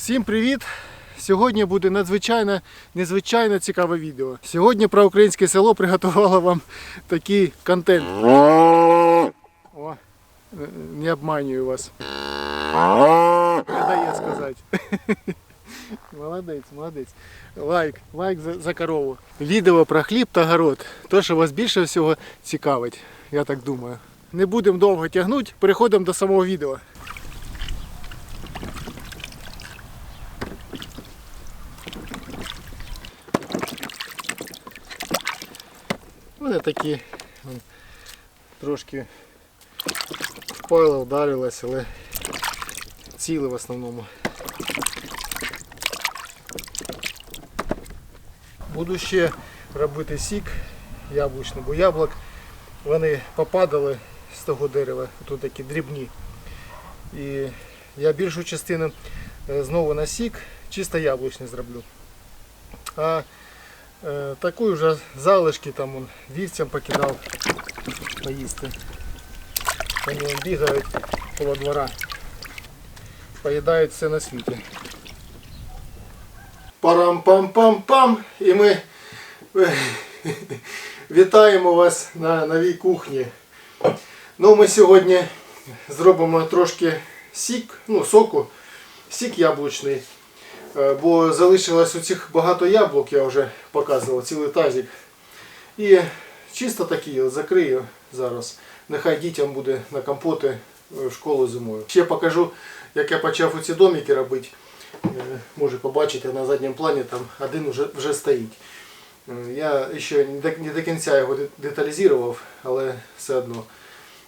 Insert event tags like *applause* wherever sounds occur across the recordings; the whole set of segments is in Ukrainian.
Всім привіт! Сьогодні буде надзвичайно незвичайно цікаве відео. Сьогодні про українське село приготувало вам такий контент. О, е, не обманюю вас. Дає сказати. *laughs* Молодець, молодець. Лайк, лайк за, за корову. Відео про хліб та город. То, що вас більше всього цікавить, я так думаю. Не будемо довго тягнути, переходимо до самого відео. Вони такі вон, трошки впали, вдарились, але ціли в основному. Буду ще робити сік яблучний, бо яблук вони попадали з того дерева, тут такі дрібні. І я більшу частину е, знову на сік, чисто яблучний зроблю. А е, таку вже залишки там он, вівцям покидав поїсти. Вони бігають коло двора, поїдають все на світі. Парам-пам-пам-пам. І ми е, *laughs* вітаємо вас на новій кухні. Ну, ми сьогодні зробимо трошки сік, ну, соку, сік яблучний. Е, Бо залишилось у цих багато яблук, я вже показував, цілий тазик. І чисто такий закрию зараз. Нехай дітям буде на компоти е, в школу зимою. Ще покажу, як я почав оці домики робити. Е, Може побачите на задньому плані, там один вже, вже стоїть. Я ще не до, кінця його деталізував, але все одно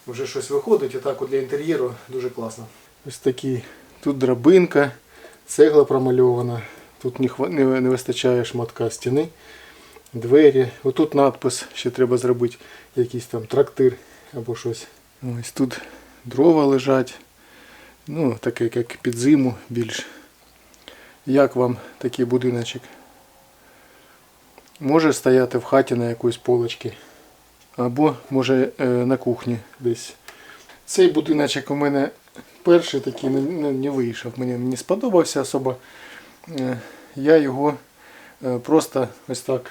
вже щось виходить. І так для інтер'єру дуже класно. Ось такі. Тут драбинка, цегла промальована. Тут не, вистачає шматка стіни, двері. Отут надпис ще треба зробити, якийсь там трактир або щось. Ось тут дрова лежать. Ну, таке як під зиму більш. Як вам такий будиночок? Може стояти в хаті на якоїсь полочці. Або може е, на кухні десь. Цей будиночок у мене перший такий не, вийшов. Мені не сподобався особо. Е, Я його е, просто ось так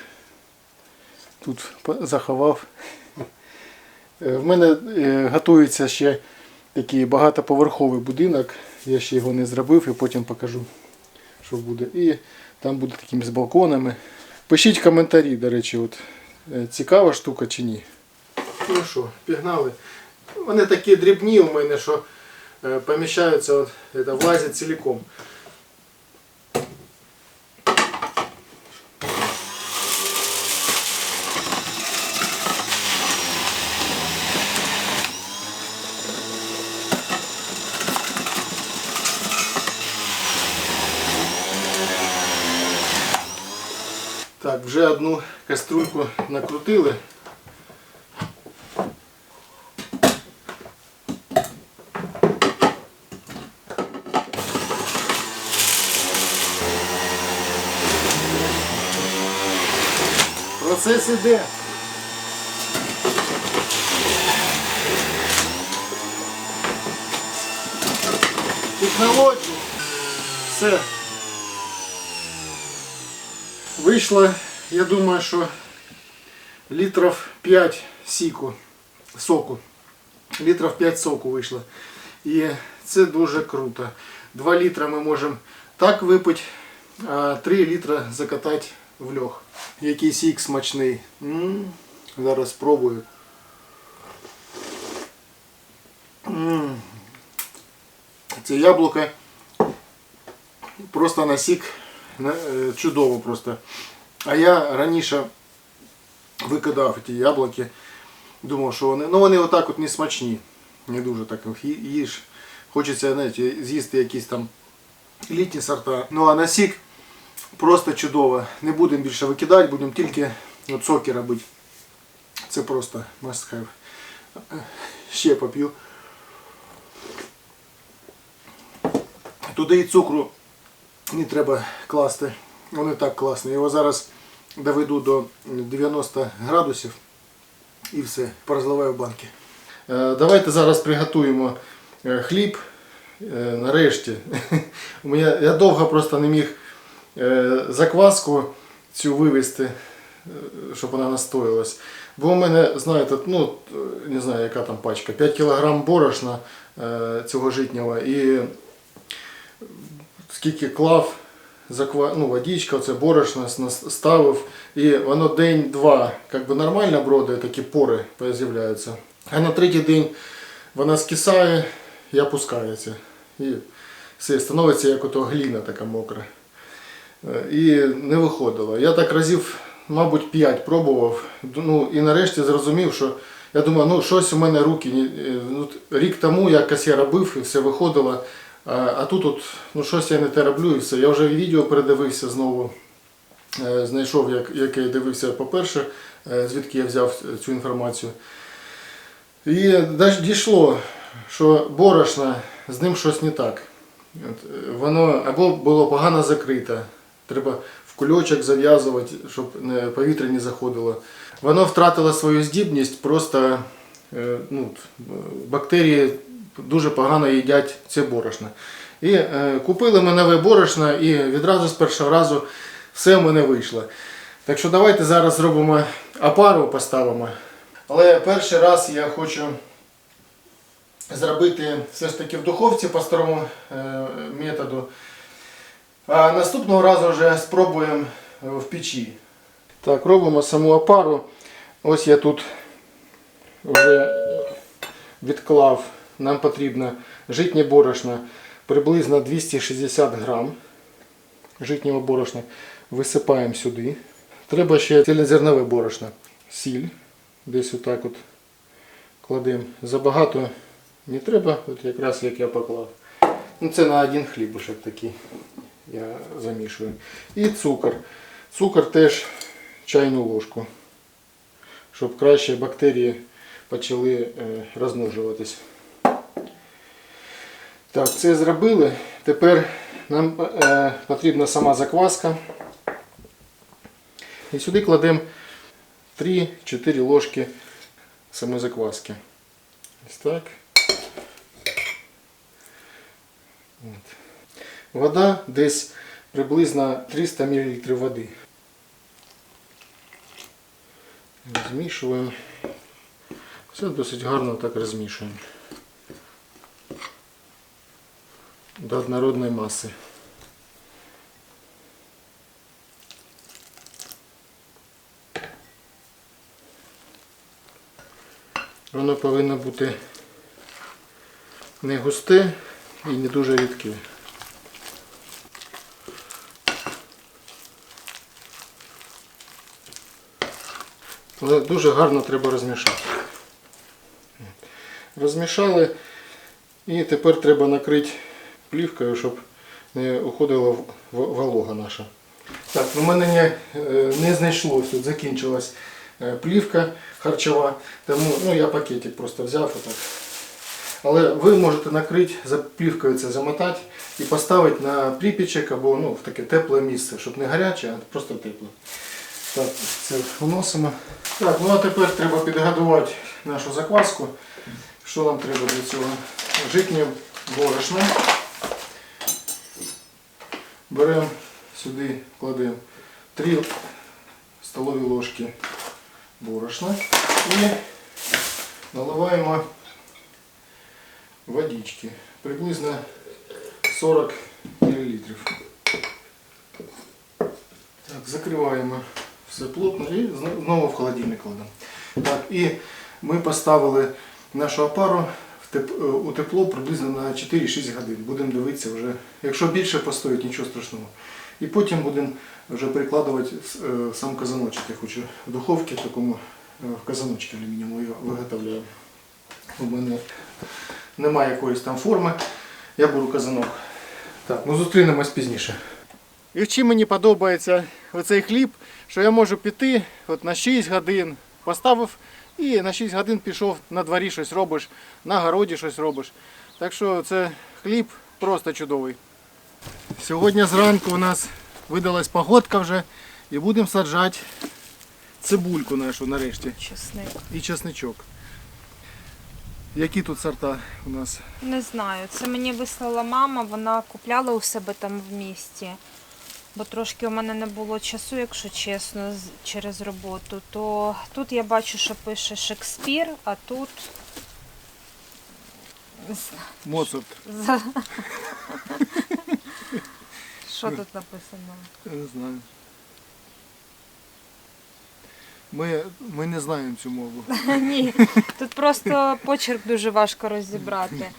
тут заховав. Е, В мене готується ще такий багатоповерховий будинок. Я ще його не зробив і потім покажу, що буде. І там буде такими з балконами. Пишіть коментарі, до речі, от, цікава штука чи ні. Ну що, пігнали. Вони такі дрібні у мене, що Э, помещаются, вот, это влазит целиком. Так, уже одну кастрюльку накрутили. Процес іде. Технології. Все. Вийшло, я думаю, що літрів 5 сіку, соку. Літрів 5 соку вийшло. І це дуже круто. 2 літра ми можемо так випити, а 3 літра закатати в льох. Який сік смачний. М, Зараз спробую. М. Це яблуко просто на сік е, чудово просто. А я раніше викидав ті яблуки, думав, що вони. Ну вони отак от не смачні. Не дуже так їж. Хочеться знаєте, з'їсти якісь там літні сорта. Ну а на сік просто чудово. Не будемо більше викидати, будемо тільки соки робити. Це просто must have. Ще поп'ю. Туди і цукру не треба класти. Він і так класний. Його зараз доведу до 90 градусів і все, порозливаю в банки. Е, Давайте зараз приготуємо е, хліб е, нарешті. *laughs* Я довго просто не міг е, закваску цю вивезти, е, щоб вона настоїлась. Бо у мене, знаєте, ну, е, не знаю, яка там пачка, 5 кг борошна е, цього житнього і скільки клав, заква... ну, водичка, оце борошно ставив, і воно день-два би нормально бродає, такі пори з'являються. А на третій день вона скисає і опускається. І все, становиться як ото гліна така мокра. Е, І не виходило. Я так разів, мабуть, 5 пробував. Ну, і нарешті зрозумів, що я думаю, ну щось у мене руки. е, Ну, рік тому якось я робив і все виходило. А, тут от, ну, щось я не те роблю і все. Я вже відео передивився знову. Е, Знайшов, як, яке я дивився, по-перше, звідки я взяв цю інформацію. І дійшло, що борошна, з ним щось не так. Воно або було погано закрите, треба в кульочок зав'язувати, щоб повітря не заходило. Воно втратило свою здібність, просто е, ну, е, бактерії дуже погано їдять це борошно. І е, купили ми нове борошно і відразу з першого разу все в мене вийшло. Так що давайте зараз зробимо опару, поставимо. Але перший раз я хочу зробити все ж таки в духовці по старому методу. А наступного разу вже спробуємо е, в печі. Так, робимо саму опару. Ось я тут вже відклав. Нам потрібно житнє борошно приблизно 260 грам житнього борошна. Висипаємо сюди. Треба ще цільнозернове борошно. Сіль. Десь отак от кладемо. Забагато не треба, от якраз як я поклав. Ну, це на один хлібушок такий. Я замішую. І цукор. Цукор теж чайну ложку. Щоб краще бактерії почали е, розмножуватись. Так, це зробили. Тепер нам е, потрібна сама закваска. І сюди кладемо 3-4 ложки самої закваски. Ось так. От. Вода десь приблизно 300 мл води. Змішуємо. Все досить гарно так розмішуємо. До однородної маси. Воно повинно бути не густе і не дуже рідке. Але дуже гарно треба розмішати. Розмішали і тепер треба накрити плівкою, щоб не уходила волога наша. Так, у мене не, е, не знайшлось, тут закінчилась е, плівка харчова, тому ну, я пакетик просто взяв отак. Але ви можете накрити за плівкою це замотати і поставити на припічок або ну, в таке тепле місце, щоб не гаряче, а просто тепле. Так, це вносимо. Так, ну а тепер треба підготувати нашу закваску. Що нам треба для цього? Житнє борошно. Беремо сюди, кладемо 3 столові ложки борошна і наливаємо водички. Приблизно 40 мл. Так, закриваємо все плотно і знову в холодильник кладемо. Так, і ми поставили нашу опару е, у тепло приблизно на 4-6 годин. Будемо дивитися вже. Якщо більше постоїть, нічого страшного. І потім будемо вже прикладувати е, сам казаночок. Я хочу в духовці такому е, в казаночці алюмінієвому виготовляю. У мене немає якоїсь там форми. Я беру казанок. Так, ну зустрінемось пізніше. І чим мені подобається оцей хліб, що я можу піти от на 6 годин, поставив і на 6 годин пішов на дворі щось робиш, на городі щось робиш. Так що це хліб просто чудовий. Сьогодні зранку у нас видалась погодка вже і будемо саджати цибульку нашу нарешті Чесник. і чесничок. Які тут сорта у нас? Не знаю. Це мені вислала мама, вона купляла у себе там в місті. Бо трошки у мене не було часу, якщо чесно, через роботу. То тут я бачу, що пише Шекспір, а тут. Моцарт. *laughs* Що тут написано? Я не знаю. Ми, ми не знаємо цю мову. *laughs* Ні, тут просто почерк дуже важко розібрати.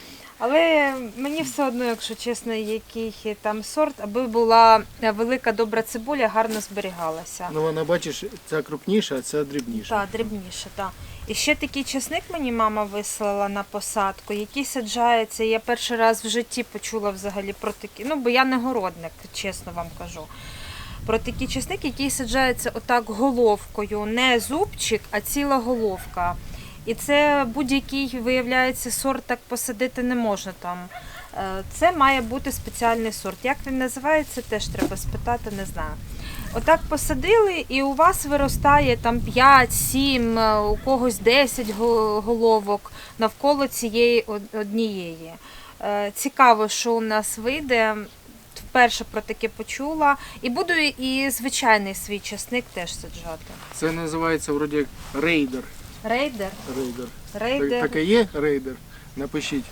Але мені все одно, якщо чесно, який там сорт, аби була велика добра цибуля, гарно зберігалася. Ну вона бачиш, ця крупніша, а ця дрібніша. Так, дрібніше, так. І ще такий чесник мені мама вислала на посадку, який саджається. Я перший раз в житті почула взагалі про такі. Ну, бо я не городник, чесно вам кажу. Про такий чесник, який саджається отак головкою, не зубчик, а ціла головка. І це будь-який, виявляється, сорт так посадити не можна там. Е, Це має бути спеціальний сорт. Як він називається, теж треба спитати, не знаю. Отак посадили, і у вас виростає там 5, 7, е, у когось 10 головок навколо цієї однієї. Е, Цікаво, що у нас вийде. Вперше про таке почула. І буду і звичайний свій часник теж саджати. Це називається вроді як рейдер. Рейдер, Рейдер. Так, рейдер, таке є рейдер? Напишіть.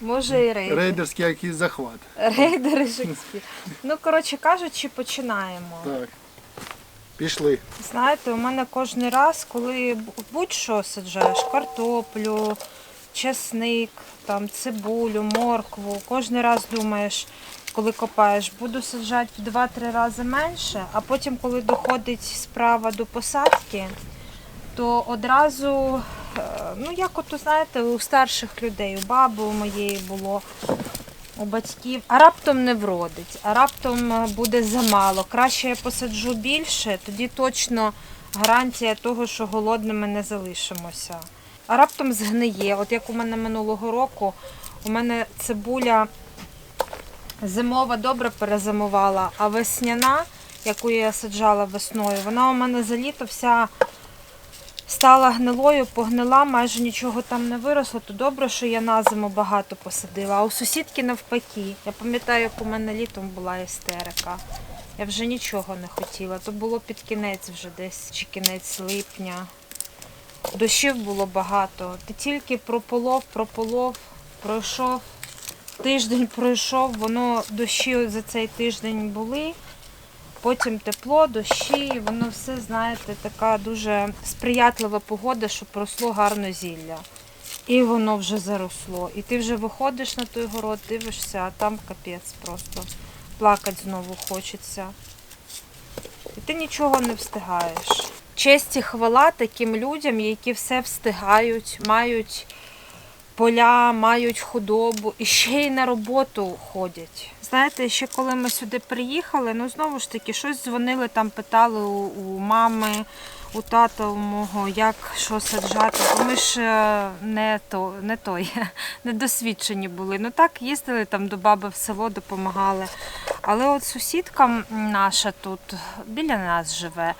може і рейдер. Рейдерський якийсь захват. Рейдер і Шекспір. Ну, коротше кажучи, починаємо. Так. Пішли. Знаєте, у мене кожен раз, коли будь-що саджаєш, картоплю, чесник, там, цибулю, моркву, кожен раз думаєш, коли копаєш, буду саджати в 2-3 рази менше, а потім, коли доходить справа до посадки, то одразу, е, ну як от, знаєте, у старших людей, у баби у моєї було, у батьків, а раптом не вродить, а раптом е, буде замало. Краще я посаджу більше, тоді точно гарантія того, що голодними не залишимося. А раптом згниє. От як у мене минулого року, у мене цибуля зимова добре перезимувала, а весняна, яку я саджала весною, вона у мене за літо вся стала гнилою, погнила, майже нічого там не виросло, то добре, що я на зиму багато посадила. А у сусідки навпаки. Я пам'ятаю, як у мене літом була істерика. Я вже нічого не хотіла. То було під кінець вже десь, чи кінець липня. Дощів було багато. Ти тільки прополов, прополов, пройшов. Тиждень пройшов, воно дощі за цей тиждень були. Потім тепло, дощі, і воно все, знаєте, така дуже сприятлива погода, щоб росло гарно зілля. І воно вже заросло. І ти вже виходиш на той город, дивишся, а там капець просто. Плакати знову хочеться. І ти нічого не встигаєш. Честь і хвала таким людям, які все встигають, мають поля, мають худобу і ще й на роботу ходять. Знаєте, ще коли ми сюди приїхали, ну знову ж таки, щось дзвонили, там питали у, у мами, у тата у мого, як що саджати. Бо ми ж е, не то, не той, *laughs* недосвідчені були. Ну так, їздили там до баби в село, допомагали. Але от сусідка наша тут біля нас живе.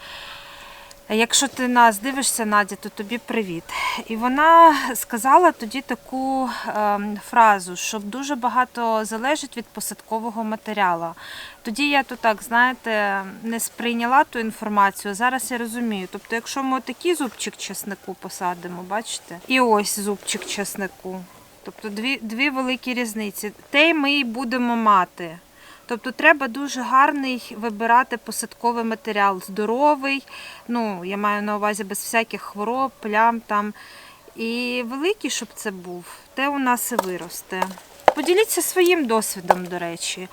Якщо ти нас дивишся, Надя, то тобі привіт. І вона сказала тоді таку ем, фразу, що дуже багато залежить від посадкового матеріалу. Тоді я то так, знаєте, не сприйняла ту інформацію. Зараз я розумію. Тобто, якщо ми отакий зубчик чеснику посадимо, бачите, і ось зубчик чеснику. Тобто дві, дві великі різниці. Те ми й будемо мати. Тобто треба дуже гарний вибирати посадковий матеріал, здоровий, ну, я маю на увазі без всяких хвороб, плям там. І великий, щоб це був, те у нас і виросте. Поділіться своїм досвідом, до речі.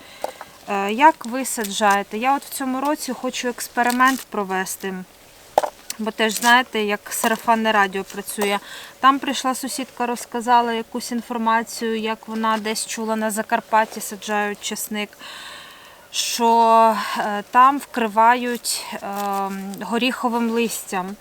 Е, Як ви саджаєте? Я от в цьому році хочу експеримент провести. Бо теж знаєте, як сарафанне радіо працює. Там прийшла сусідка, розказала якусь інформацію, як вона десь чула на Закарпатті саджають чесник, що е, там вкривають е, горіховим листям.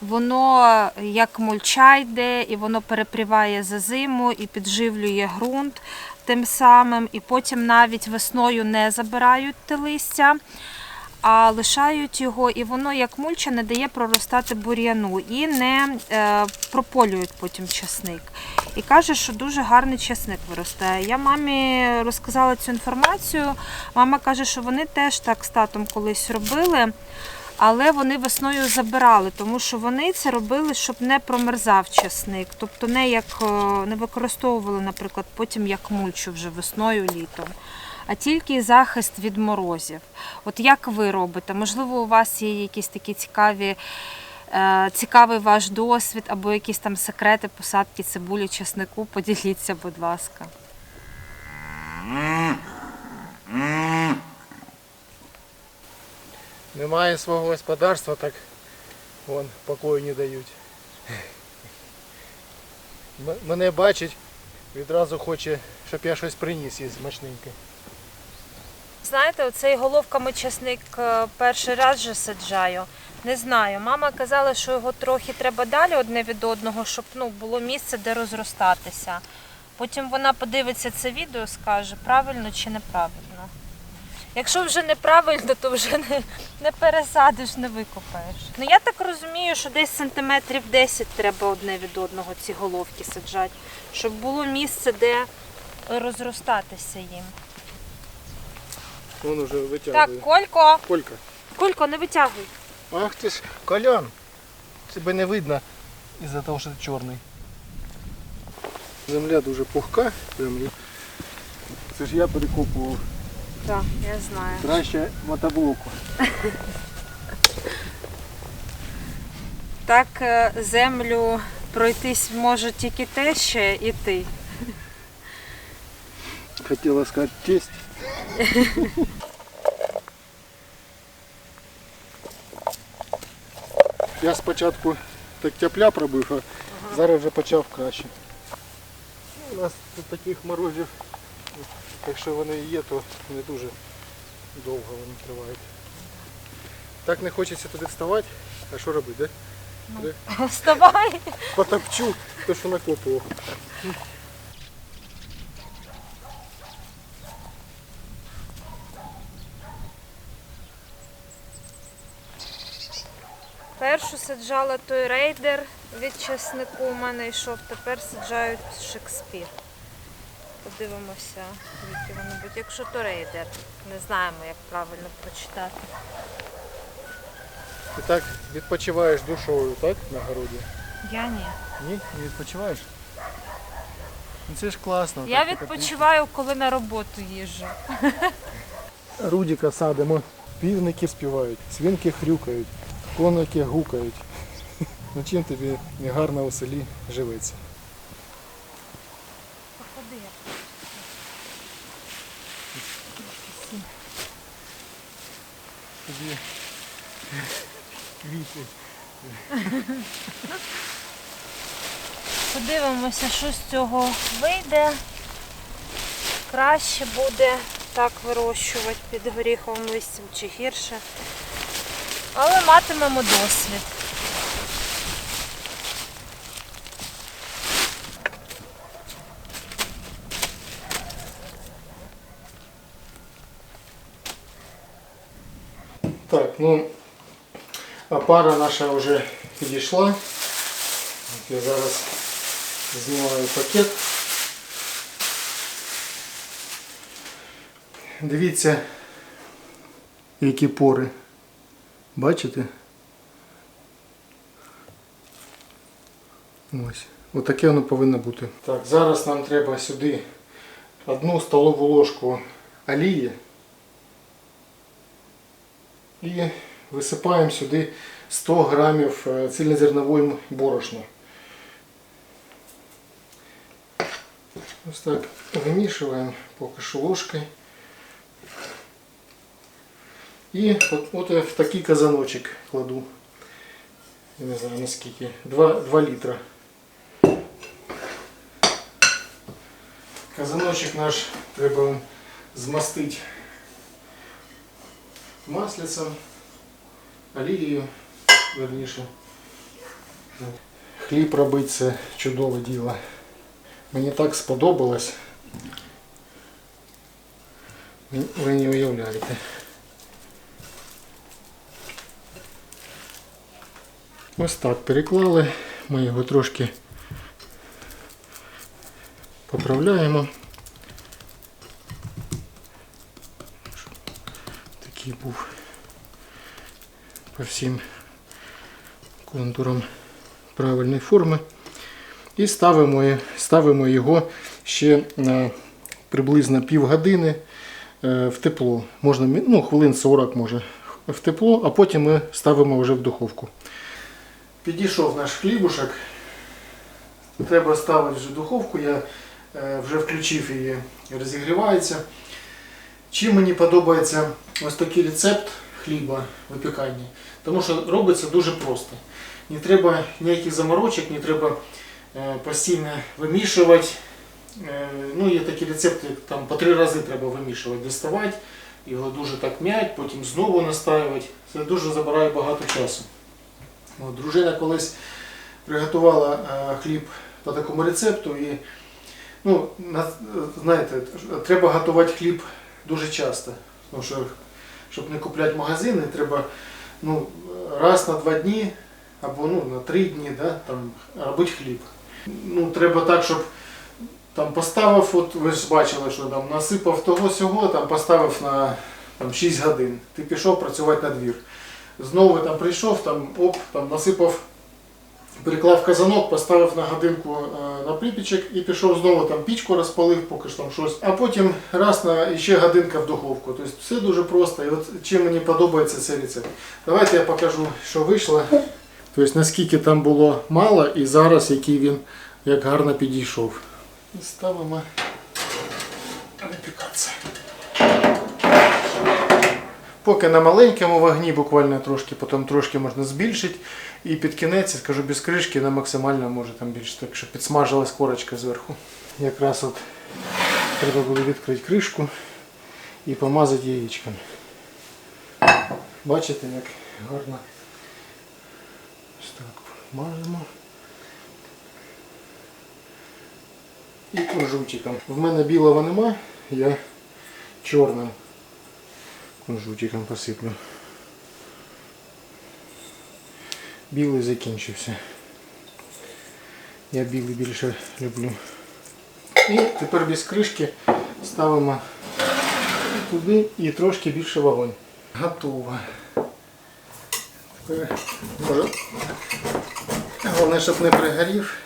Воно як мульча йде, і воно перепріває за зиму і підживлює ґрунт тим самим, і потім навіть весною не забирають те листя. А лишають його, і воно як мульча не дає проростати бур'яну і не е, прополюють потім часник. І каже, що дуже гарний часник виростає. Я мамі розказала цю інформацію. Мама каже, що вони теж так з татом колись робили. Але вони весною забирали, тому що вони це робили, щоб не промерзав часник. Тобто не як е, не використовували, наприклад, потім як мульчу вже весною, літом, а тільки захист від морозів. От як ви робите? Можливо, у вас є якісь такі цікаві, е, цікавий ваш досвід або якісь там секрети посадки цибулі, часнику? Поділіться, будь ласка. Немає свого господарства, так вон покою не дають. Мене бачить, відразу хоче, щоб я щось приніс із смачненьке. Знаєте, оцей головками часник е, перший раз вже саджаю. Не знаю. Мама казала, що його трохи треба далі одне від одного, щоб ну, було місце, де розростатися. Потім вона подивиться це відео, скаже, правильно чи неправильно. Якщо вже неправильно, то вже не, не пересадиш, не викопаєш. Ну я так розумію, що десь сантиметрів 10 треба одне від одного ці головки саджати, щоб було місце, де розростатися їм. Вон уже витягує. Так, Колько, Колька. Колько, не витягуй. Ах ти ж, Колян. Тебе не видно із-за того, що ти чорний. Земля дуже пухка. Прям. Це ж я перекопував. Так, я знаю. Краще мотоблоку. Так е, землю пройтись може тільки те ще і ти. Хотіла сказати тесть. Я спочатку так тепля пробив, а зараз вже почав краще. Ну, У нас тут таких морозів, якщо вони і є, то не дуже довго вони тривають. Так не хочеться туди вставати, а що робити, да? *laughs* Вставай. Потопчу те, що накопував. Першу саджала той рейдер від часнику у мене йшов, тепер саджають Шекспір. Подивимося, які вони будуть. Якщо то рейдер, не знаємо, як правильно прочитати. Ти так відпочиваєш душою, так, на городі? Я ні. Ні, не відпочиваєш? Ну це ж класно. Я так, відпочиваю, коли на роботу їжджу. Рудіка садимо, півники співають, свинки хрюкають, коники гукають. Ну чим тобі не гарно у селі живеться? Походи. Тобі квіти. Подивимося, що з цього вийде. Краще буде так вирощувати під горіховим листям чи гірше. Але матимемо досвід. Так, ну а пара наша вже підійшла. Я зараз знімаю пакет. Дивіться, які пори. Бачите? Ось. Отаке воно повинно бути. Так, зараз нам треба сюди одну столову ложку олії. І висипаємо сюди 100 грамів е, цільнозернової борошна. Ось так вимішуємо поки що ложкою. І от, от я в такий казаночок кладу. Я не знаю наскільки. 2, 2 літра. Казаночок наш треба змастити маслицем, олією, верніше. Хліб робити це чудове діло. Мені так сподобалось. Ви- Ви не уявляєте. Ось так переклали. Ми його трошки поправляємо. Такий був по всім контурам правильної форми. І ставимо, ставимо його ще на приблизно півгодини е, в тепло. Можна ну, хвилин 40 може в тепло, а потім ми ставимо вже в духовку. Підійшов наш хлібушок. Треба ставити вже духовку. Я е, вже включив її, розігрівається. Чим мені подобається ось такий рецепт хліба випікання, тому що робиться дуже просто. Не треба ніяких заморочок, не треба е, постійно вимішувати. Е, Ну, є такі рецепти, там по три рази треба вимішувати, доставати, його дуже так м'ять, потім знову настаювати. Це дуже забирає багато часу. От, дружина колись приготувала е, хліб по такому рецепту і ну, на- знаєте, треба готувати хліб дуже часто. Тому що, щоб не купляти магазини, треба ну, раз на два дні або ну, на три дні да, там, робити хліб. Ну, треба так, щоб там поставив, от ви ж бачили, що там насипав того сього, там поставив на там, 6 годин. Ти пішов працювати на двір. Знову там прийшов, там оп, там насипав, переклав казанок, поставив на годинку е, на припічок і пішов знову там пічку розпалив, поки ж там щось. А потім раз на ще годинка в духовку. Тобто все дуже просто. І от чим мені подобається цей рецепт. Давайте я покажу, що вийшло. Тобто наскільки там було мало і зараз який він як гарно підійшов. Ставимо Поки на маленькому вогні, буквально трошки, потім трошки можна збільшити. І під кінець, скажу, без кришки на максимально може там більше, так щоб підсмажилась корочка зверху. Якраз от треба було відкрити кришку і помазати яєчком. Бачите, як гарно. Ось так мажемо. І кунжутиком. В мене білого нема, я чорним кунжутиком посиплю. Білий закінчився. Я білий більше люблю. І тепер без кришки ставимо туди і трошки більше вогонь. Готово. Тепер може. Головне, щоб не пригорів.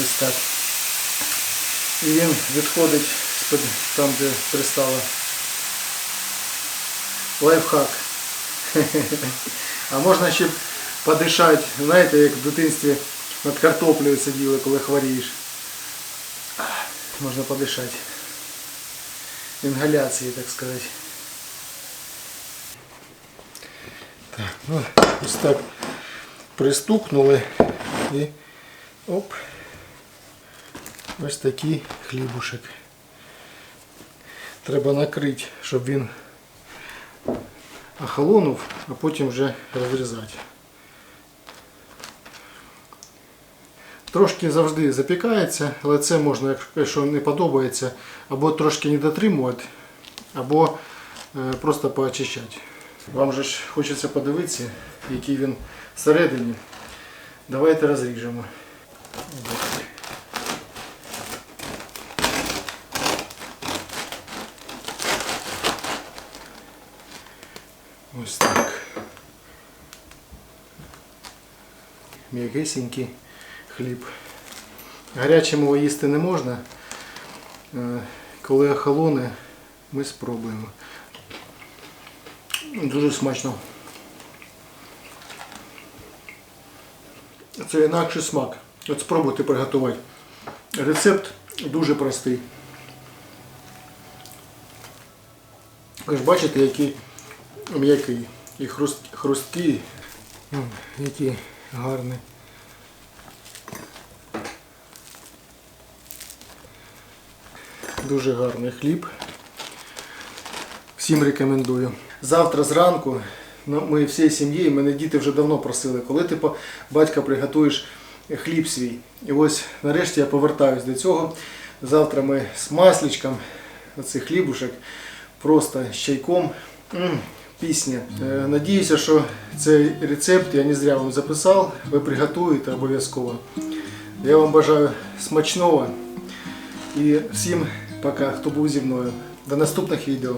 Ось так. І він відходить з-під там, де пристало. Лайфхак. А можна ще подишати, знаєте, як в дитинстві над картоплею сиділи, коли хворієш. Можна подишати. Інгаляції, так сказати. Так, ну, ось так пристукнули і оп. Ось такий хлібушек. Треба накрити, щоб він охолонув, а потім вже розрізати. Трошки завжди запікається, але це можна, якщо не подобається, або трошки не дотримувати, або е, просто поочищати. Вам же ж хочеться подивитися, який він всередині. Давайте розріжемо. Ось так. М'якесенький хліб. Гарячим його їсти не можна. Е, Коли охолоне, ми спробуємо. Дуже смачно. Це інакший смак. От спробуйте приготувати. Рецепт дуже простий. Ви ж бачите, який м'який і хруст, хрусткий, який гарний. Дуже гарний хліб. Всім рекомендую. Завтра зранку ну, ми всією сім'єю, мене діти вже давно просили, коли ти по- батька приготуєш хліб свій. І ось нарешті я повертаюсь до цього. Завтра ми з масличком оцих хлібушек просто з чайком. М, Пісня. Е, Надіюся, що цей рецепт я не зря вам записав. Ви приготуєте обов'язково. Я вам бажаю смачного і всім пока, хто був зі мною. До наступних відео.